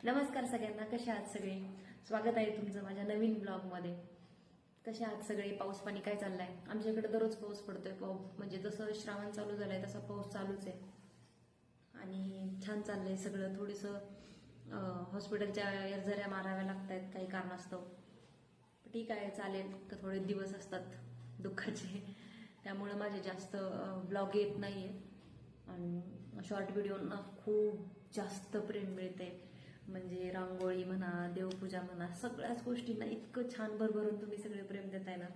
नमस्कार सगळ्यांना कसे आहात सगळे? स्वागत आहे तुमचं माझ्या नवीन ब्लॉगमध्ये. कसे आहात सगळे? पाऊस पाणी काय चाललाय? आमच्या इकडे दररोज पाऊस पडतोय पाऊस म्हणजे जसं श्रावण चालू झालाय तसा पाऊस चालूच आहे. आणि छान चाललंय सगळं. थोडंसं हॉस्पिटलच्या एरझऱ्या माराव्या लागत आहेत काही कारणास्तव. ठीक आहे चालेल. तर थोडे दिवस असतात दुःखाचे. त्यामुळं माझे जास्त ब्लॉग येत नाहीये. आणि शॉर्ट व्हिडिओना खूप जास्त प्रेम मिळते म्हणजे रांगोळी म्हणा देवपूजा म्हणा सगळ्याच गोष्टींना इतकं छान भरभरून तुम्ही सगळे प्रेम देताय ना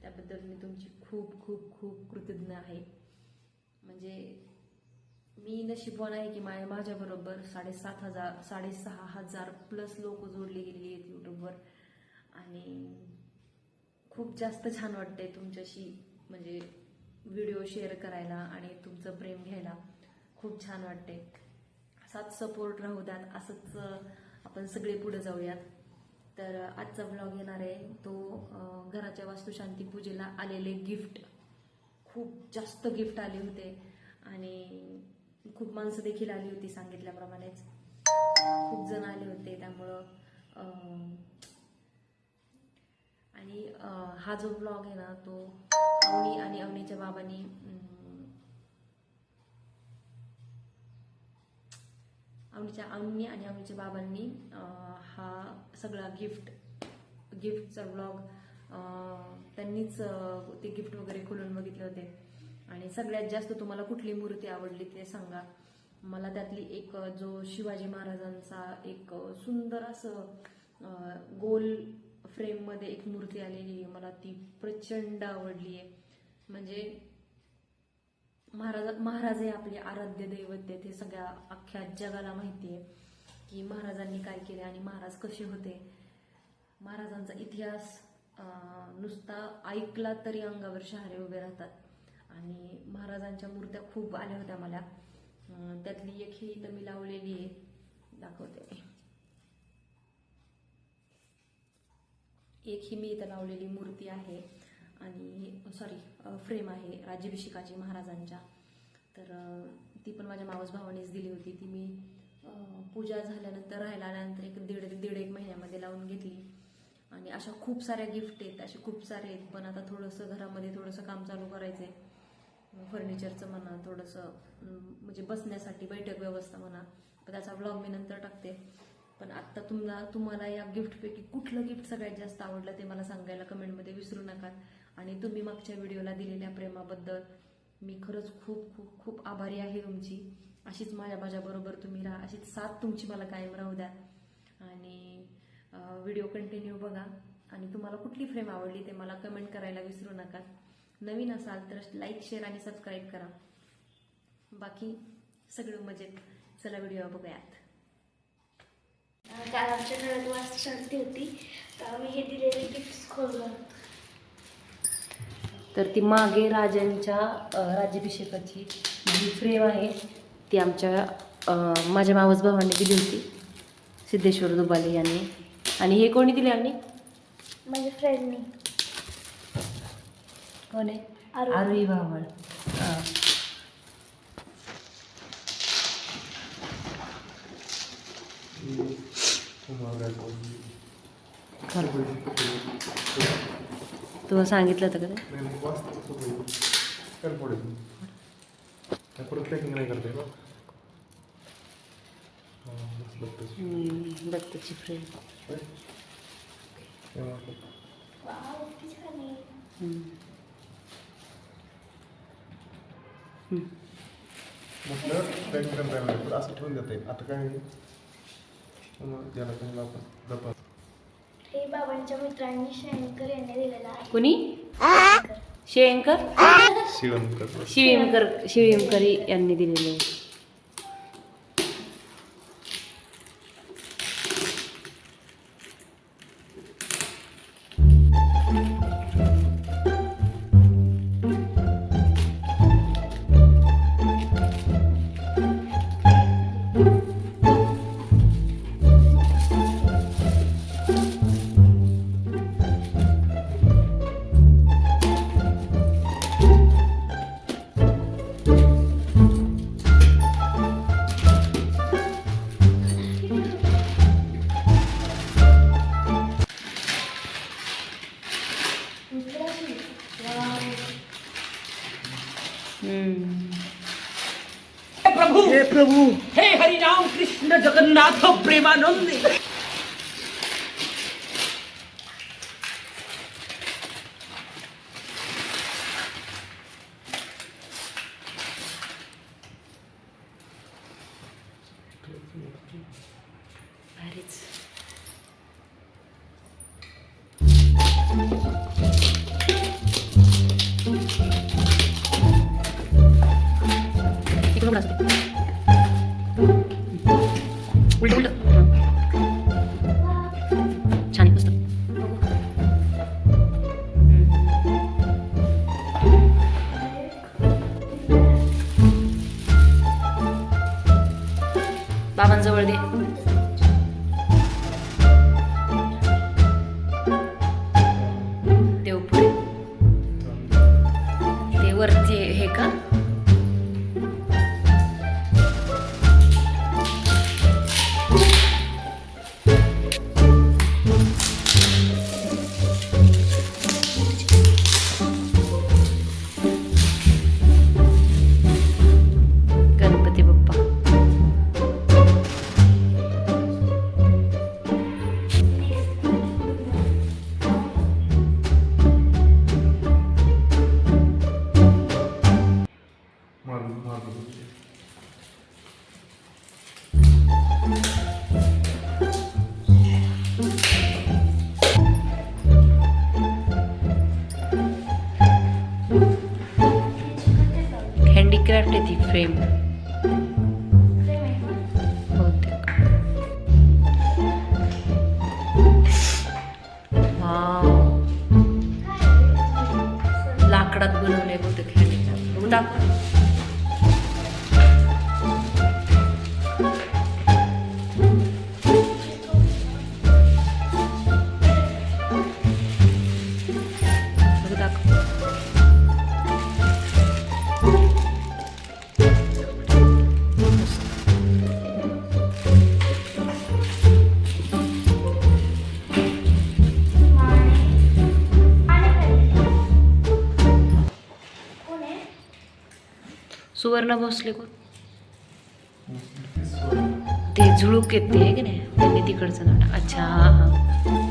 त्याबद्दल मी तुमची खूप खूप खूप कृतज्ञ आहे. म्हणजे मी नशीबवान आहे की माझ्या माझ्याबरोबर साडेसात हजार साडेसहा हजार प्लस लोक जोडले गेलेली आहेत यूट्यूबवर. आणि खूप जास्त छान वाटतंय तुमच्याशी म्हणजे व्हिडिओ शेअर करायला आणि तुमचं प्रेम घ्यायला. खूप छान वाटते साथ सपोर्ट राहू द्यात. असंच आपण सगळे पुढे जाऊयात. तर आजचा ब्लॉग येणार आहे. तो घराच्या वास्तुशांती पूजेला आलेले गिफ्ट खूप जास्त गिफ्ट आले होते. आणि खूप माणसं देखील आली होती सांगितल्याप्रमाणेच. खूप जण आले होते त्यामुळं आणि हा जो ब्लॉग आहे ना तो अवनी आणि अवनीच्या बाबांनी अं, अवनीच्या आणि अवनीच्या बाबांनी हा सगळा गिफ्ट गिफ्टचा ब्लॉग त्यांनीच ते गिफ्ट वगैरे खोलून बघितले होते. आणि सगळ्यात जास्त तुम्हाला कुठली मूर्ती आवडली ते सांगा. मला त्यातली एक जो शिवाजी महाराजांचा एक सुंदर असं गोल फ्रेममध्ये एक मूर्ती आलेली आहे. मला ती प्रचंड आवडली आहे. म्हणजे महाराज महाराज हे आपले आराध्य दैवत आहेत हे सगळ्या अख्ख्या जगाला माहिती आहे की महाराजांनी काय केले आणि महाराज कसे होते. महाराजांचा इतिहास नुसता ऐकला तरी अंगावर शहारे उभे राहतात. आणि महाराजांच्या मूर्त्या खूप आल्या होत्या मला त्यातली एक ही इथं मी लावलेली आहे. दाखवते. एक ही मी इथं लावलेली मूर्ती आहे. आणि सॉरी फ्रेम आहे राज्याभिषेकाची महाराजांच्या. तर ती पण माझ्या मावस भावानेच दिली होती. ती मी पूजा झाल्यानंतर राहायला आल्यानंतर एक दीड दीड एक महिन्यामध्ये लावून घेतली. आणि अशा खूप साऱ्या गिफ्ट आहेत असे खूप सारे आहेत. पण आता थोडंसं घरामध्ये थोडंसं काम चालू करायचं आहे फर्निचरचं म्हणा थोडंसं म्हणजे बसण्यासाठी बैठक व्यवस्था म्हणा. पण त्याचा ब्लॉग मी नंतर टाकते. पण आत्ता तुम्हाला तुम्हाला या गिफ्टपैकी कुठलं गिफ्ट सगळ्यात जास्त आवडलं ते मला सांगायला कमेंटमध्ये विसरू नका. आणि तुम्ही मागच्या व्हिडिओला दिलेल्या प्रेमाबद्दल मी खरंच खूप खूप खूप आभारी आहे तुमची. अशीच माझ्या माझ्याबरोबर तुम्ही राहा. अशीच साथ तुमची मला कायम राहू द्या. आणि व्हिडिओ कंटिन्यू बघा. आणि तुम्हाला कुठली फ्रेम आवडली ते मला कमेंट करायला विसरू नका. नवीन असाल तर लाईक शेअर आणि सबस्क्राईब करा. बाकी सगळं मजेत. चला व्हिडिओ बघूयात. काल आमच्या घरात वास्तशांती होती. तर आम्ही हे दिलेले गिफ्ट खोललं तर ती मागे राजांच्या राज्याभिषेकाची जी फ्रेम आहे ती आमच्या माझ्या मावस भावाने दिली होती सिद्धेश्वर दुबाले यांनी. आणि हे कोणी दिले आणि माझ्या फ्रेंडनी कोण आहे? आरोही. भावळ. हां. खरं तुला सांगितलं होतं का फ्रेम असं ठेवून देता येईल. आता काय? ज्याला आपण बाबांच्या मित्रांनी शयनकर यांनी दिलेलं आहे. कोणी? शयनकर. शेंकर शिवण करतो शिवमकर शिवमकरी यांनी दिलेले आहे. ഉണ്ട് हँडीक्राफ्ट आहे ती फ्रेम. बहुतेक लाकडात बनवले बहुतेक हँडीक्राफ्ट दाखव सुवर्ण भोसले कोण? ते झुळूक येते आहे की नाही? त्यांनी तिकडचं नाटक. अच्छा हां हां.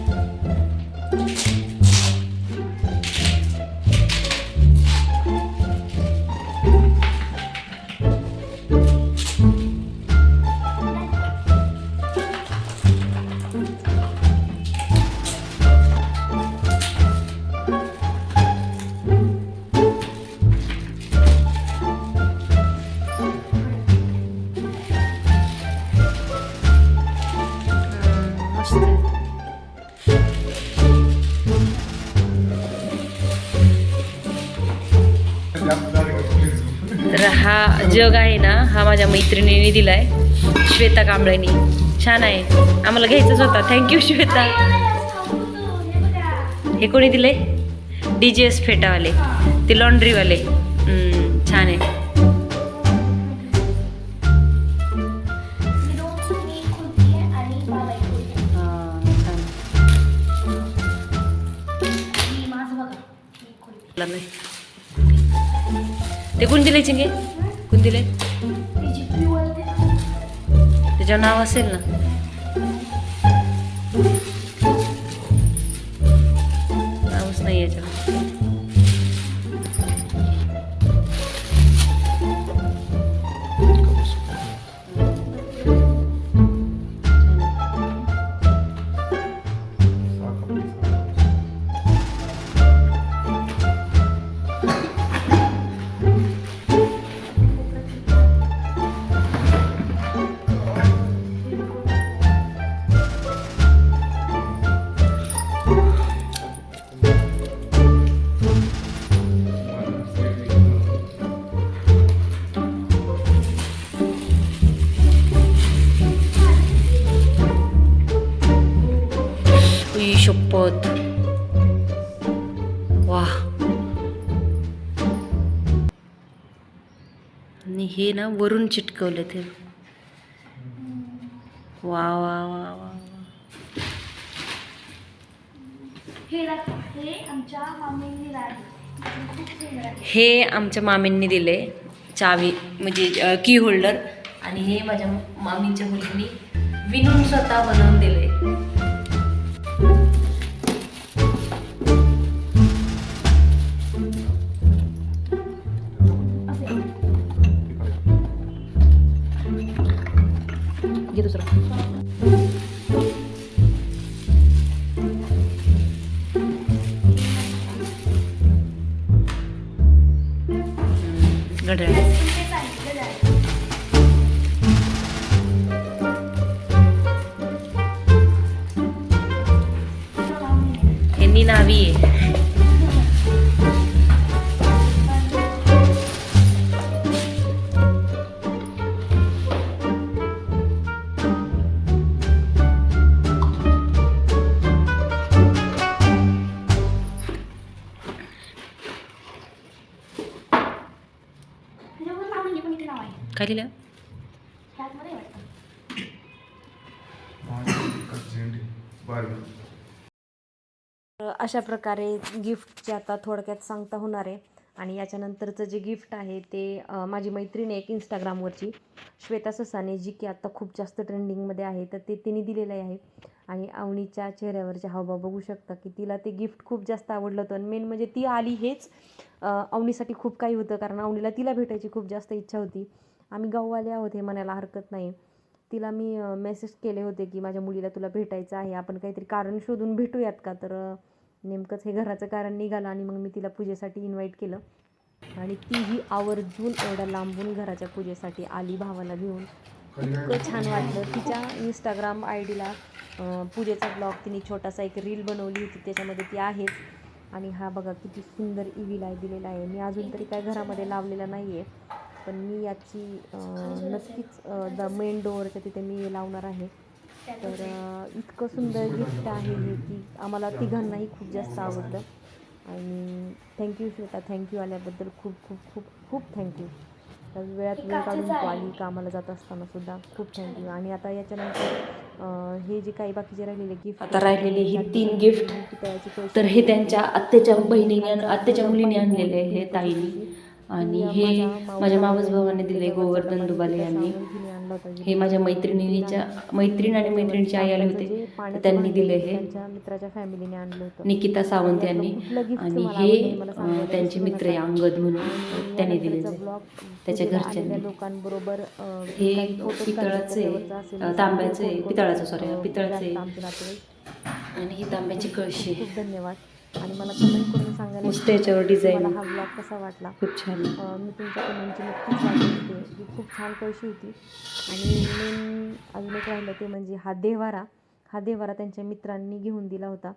तर हा जग आहे ना हा माझ्या मैत्रिणीने दिलाय श्वेता कांबळेनी. छान आहे. आम्हाला घ्यायचंच होता. Thank you Shweta. हे कोणी दिले डी जी एस फेटावाले. ते लॉन्ड्रीवाले. छान आहे. आहे आहे. नाही. ते कोण दिले चिंगे? कोण दिले त्याच्यावर नाव असेल ना. शपथ वा. आणि हे ना वरून चिटकवलं ते. वा वा वा वा. हे आमच्या मामींनी दिले. चावी म्हणजे की होल्डर आणि हे माझ्या मामीच्या मुलींनी विणून स्वतः बनवून दिले. Good day. काय लिहिलं अशा प्रकारे गिफ्टचे आता थोडक्यात सांगता होणार आहे. आणि याच्यानंतरचं जे गिफ्ट आहे ते माझी मैत्रीण एक इंस्टाग्रामवरची श्वेता ससाने जी की आत्ता खूप जास्त ट्रेंडिंगमध्ये आहे तर ते तिने दिलेलं आहे. आणि अवनीच्या चेहऱ्यावरचे हावभाव बघू शकता की तिला ते गिफ्ट खूप जास्त आवडलं होतं. आणि मेन म्हणजे ती आली हेच अवनीसाठी खूप काही होतं कारण अवनीला तिला भेटायची खूप जास्त इच्छा होती. आम्ही गाववाले आहोत हे म्हणायला हरकत नाही. तिला मी मेसेज केले होते की माझ्या मुलीला तुला भेटायचं आहे आपण काहीतरी कारण शोधून भेटूयात का? तर नेमकंच हे घराचं कारण निघालं आणि मग मी तिला पूजेसाठी इन्व्हाइट केलं. आणि तीही आवर्जून एवढ्या लांबून घराच्या पूजेसाठी आली भावाला घेऊन. इतकं छान वाटलं. तिच्या इंस्टाग्राम आय डीला पूजेचा ब्लॉग तिने छोटासा एक रील बनवली होती. त्याच्यामध्ये ती आहेच. आणि हा बघा किती सुंदर इविलाय दिलेला आहे. मी अजून तरी काय घरामध्ये लावलेला नाही आहे पण मी याची नक्कीच द मेन डोअरच्या तिथे मी लावणार आहे. तर इतकं सुंदर गिफ्ट आहे हे की आम्हाला तिघांनाही खूप जास्त आवडलं आणि थँक्यू श्वेता थँक्यू आल्याबद्दल खूप खूप खूप खूप थँक्यू तर वेळात वेळ काढून तू आली कामाला जात असताना सुद्धा खूप थँक्यू आणि आता याच्यानंतर हे जे काही बाकीचे राहिलेले गिफ्ट आता राहिलेले ही तीन gift तर हे त्यांच्या आत्याच्या बहिणीने आत्याच्या मुलीने आणलेले आहे हे ताईने. आणि हे माझ्या मावस भावाने दिले गोवर्धन दुबाले यांनी. हे माझ्या मैत्रिणीच्या मैत्रीण आणि मैत्रिणीची आई आले होते त्यांनी दिले हे. मित्राच्या फॅमिलीने आणलं निकिता सावंत यांनी आणि हे त्यांचे मित्र आहे. अंगद म्हणून त्यांनी vlog त्याच्या घरच्यांनी. लोकांबरोबर हे पितळाचे तांब्याचे पितळाचं सॉरी अं, पितळाचे. आणि ही तांब्याची कळशी धन्यवाद. आणि मला कमेंट करून सांगायला मस्त याच्यावर. मला हा ब्लॉग कसा वाटला? खूप छान. मी तुमच्या कमेंटची नक्कीच वाट बघते. ही खूप छान कळशी होती. आणि मेन अजून एक राहिलं ते म्हणजे हा देवारा. हा देवारा त्यांच्या मित्रांनी घेऊन दिला होता.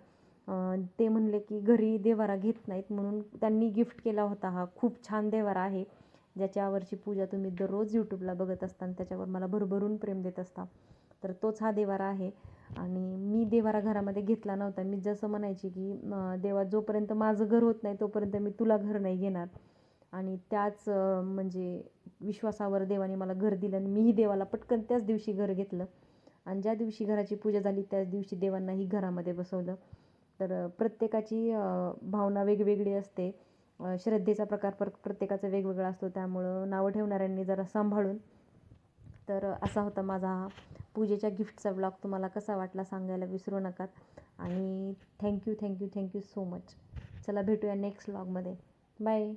ते म्हणले की घरी देवारा घेत नाहीत म्हणून त्यांनी गिफ्ट केला होता हा. खूप छान देवारा आहे. ज्याच्यावरची पूजा तुम्ही दररोज यूट्यूबला बघत असता आणि त्याच्यावर मला भरभरून प्रेम देत असता. तर तोच हा देवारा आहे. आणि मी देवारा घरामध्ये घेतला नव्हता. मी जसं म्हणायची की देवा जोपर्यंत माझं घर होत नाही तोपर्यंत मी तुला घर नाही घेणार. आणि त्याच म्हणजे विश्वासावर देवाने मला घर दिलं आणि मीही देवाला पटकन त्याच दिवशी घर घेतलं. आणि ज्या दिवशी घराची पूजा झाली त्याच दिवशी देवांनाही घरामध्ये बसवलं. तर प्रत्येकाची भावना वेगवेगळी असते. श्रद्धेचा प्रकार पर प्रत्येकाचा वेगवेगळा असतो. त्यामुळं नावं ठेवणाऱ्यांनी जरा सांभाळून तर असा होता माझा हा पूजेच्या गिफ्टचा ब्लॉग. तुम्हाला कसा वाटला सांगायला विसरू नकात. आणि thank you thank you thank you so much चला भेटूया नेक्स्ट ब्लॉगमध्ये बाय